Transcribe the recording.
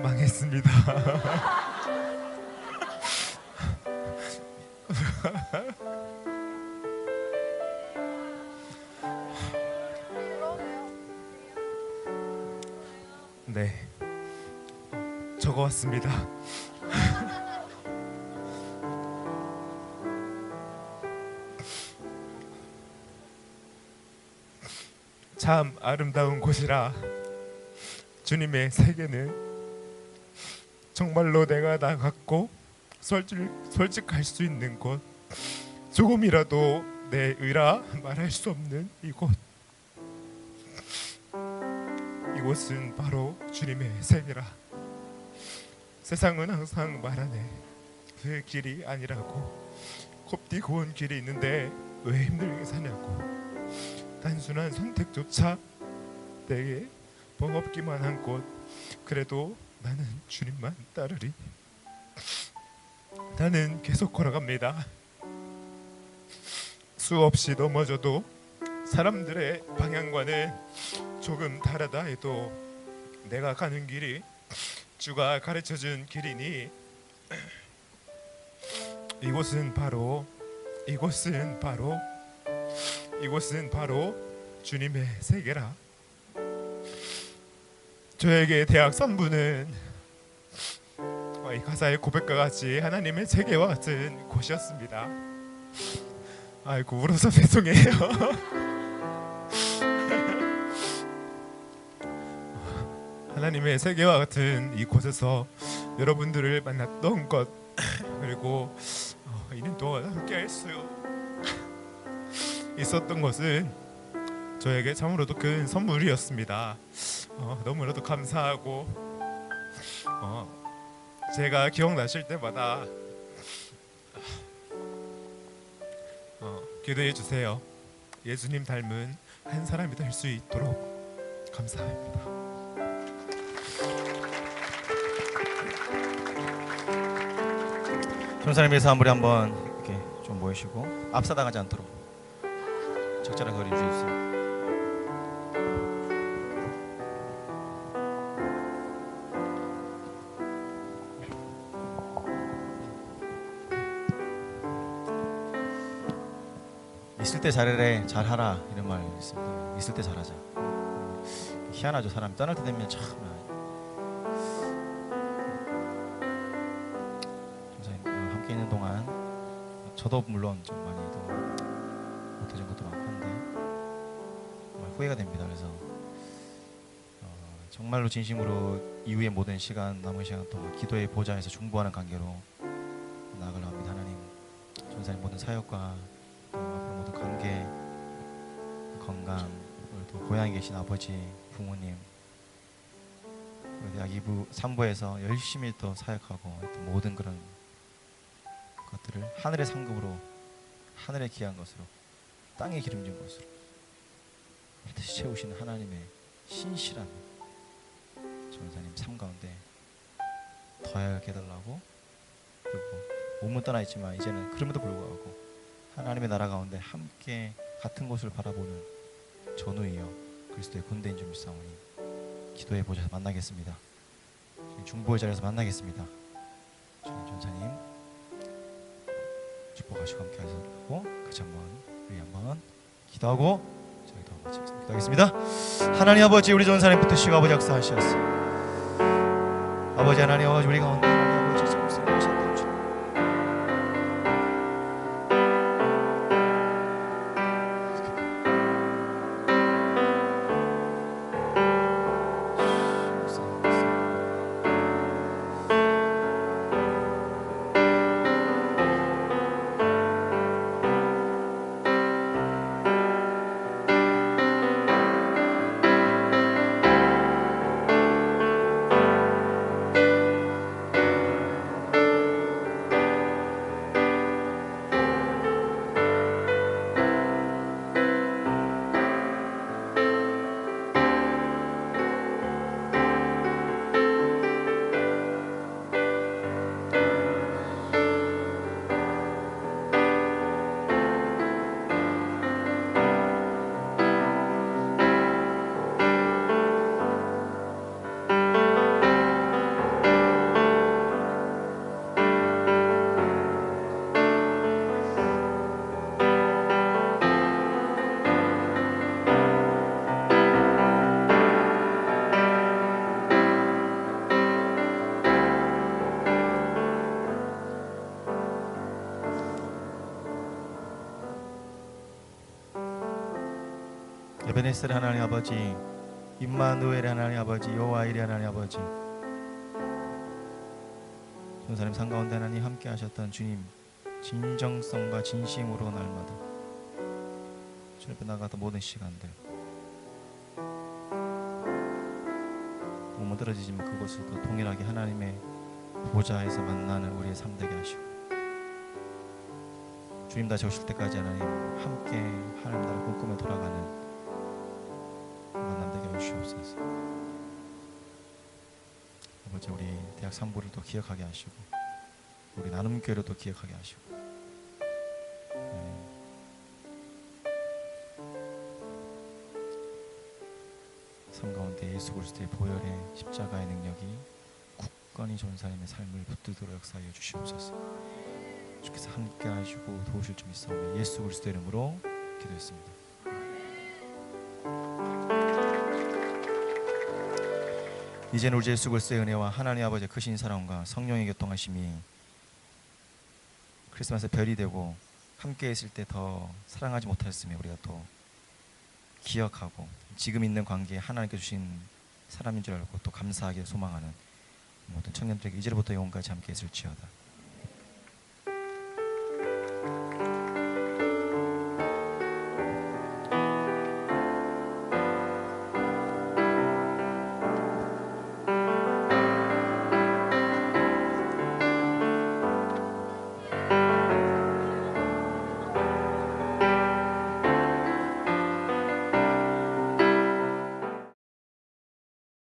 망했습니다. 네, 적어왔습니다. 참 아름다운 곳이라 주님의 세계는 정말로 내가 나갔고 솔직, 솔직할 수 있는 곳 조금이라도 내 의라 말할 수 없는 이곳. 이곳은 바로 주님의 세계라. 세상은 항상 말하네 그 길이 아니라고 곱디 고운 길이 있는데 왜 힘들게 사냐고. 단순한 선택조차 내게 버겁기만 한 곳. 그래도 나는 주님만 따르리 나는 계속 걸어갑니다 수없이 넘어져도 사람들의 방향과는 조금 다르다 해도 내가 가는 길이 주가 가르쳐준 길이니 이곳은 바로 이곳은 바로 이곳은 바로 주님의 세계라. 저에게 대학 3부는 이 가사의 고백과 같이 하나님의 세계와 같은 곳이었습니다. 아이고 울어서 죄송해요. 하나님의 세계와 같은 이 곳에서 여러분들을 만났던 것 그리고 어, 2년 동안 함께할 수 있었던 것은 저에게 참으로도 큰 선물이었습니다. 어, 너무나도 감사하고 어, 제가 기억나실 때마다 어, 기도해 주세요. 예수님 닮은 한 사람이 될 수 있도록 감사합니다. 전사님 위해서 한번 한번 이렇게 좀 모이시고 압사당하지 않도록 적절한 거리 유지해주 있을 때 잘해래 잘하라 이런 말이 있습니다. 있을 때 잘하자. 희한하죠 사람이 떠날 때 되면 참 선생님 어, 함께 있는 동안 저도 물론 좀 많이 더 못해준 것도 많고 한데 정말 후회가 됩니다. 그래서 어, 정말로 진심으로 이후의 모든 시간 남은 시간 동안 기도의 보좌에서 중보하는 관계로 나아가려 합니다. 하나님 전사님 모든 사역과 모든 관계 건강 또 고향에 계신 아버지 부모님 대학 2부 3부에서 열심히 또 사역하고 또 모든 그런 것들을 하늘의 상급으로 하늘의 귀한 것으로 땅에 기름진 것으로 반드시 채우시는 하나님의 신실한 전사님 삶 가운데 더하게 해달라고 그리고 몸은 떠나 있지만 이제는 그럼에도 불구하고 하나님의 나라 가운데 함께 같은 곳을 바라보는 전우이여 그리스도의 군대인 줄 믿사오니 기도의 보좌에서 만나겠습니다. 중보의 자리에서 만나겠습니다. 주님 전사님 축복하시고 함께 하시고 같이 한번 우리 한번 기도하고 저희도 한번. 기도하겠습니다. 하나님 아버지 우리 전사님 붙으시고 아버지 역사하시옵소서. 아버지 하나님 아버지 우리 가운데 하나님 아버지 성령 에베네셀 하나님 아버지 임마누엘 하나님 아버지 여호와일의 하나님 아버지. 전사님 상가운데 하나님 함께 하셨던 주님 진정성과 진심으로 날마다 주님 앞에 나가던 모든 시간들 몸은 떨어지지만 그곳에도 동일하게 하나님의 보좌에서 만나는 우리의 삶 되게 하시고 주님 다시 오실 때까지 하나님 함께 하나님 나라 꿈꾸며 돌아가는 되게 해 주시옵소서. 아버지 우리 대학 3부를 또 기억하게 하시고 우리 나눔교회를 또 기억하게 하시고 네. 삶 가운데 예수 그리스도의 보혈의 십자가의 능력이 굳건히 전사님의 삶을 붙들도록 역사하여 주시옵소서. 주께서 함께 하시고 도우실 줄 믿사오며 예수 그리스도 이름으로 기도했습니다 이제는 우리 예수 그리스도의 은혜와 하나님 아버지의 크신 사랑과 성령의 교통하심이 크리스마스 별이 되고 함께 있을 때 더 사랑하지 못하였으며 우리가 또 기억하고 지금 있는 관계에 하나님께 주신 사람인 줄 알고 또 감사하게 소망하는 모든 청년들에게 이제부터 영원까지 함께 있을지어다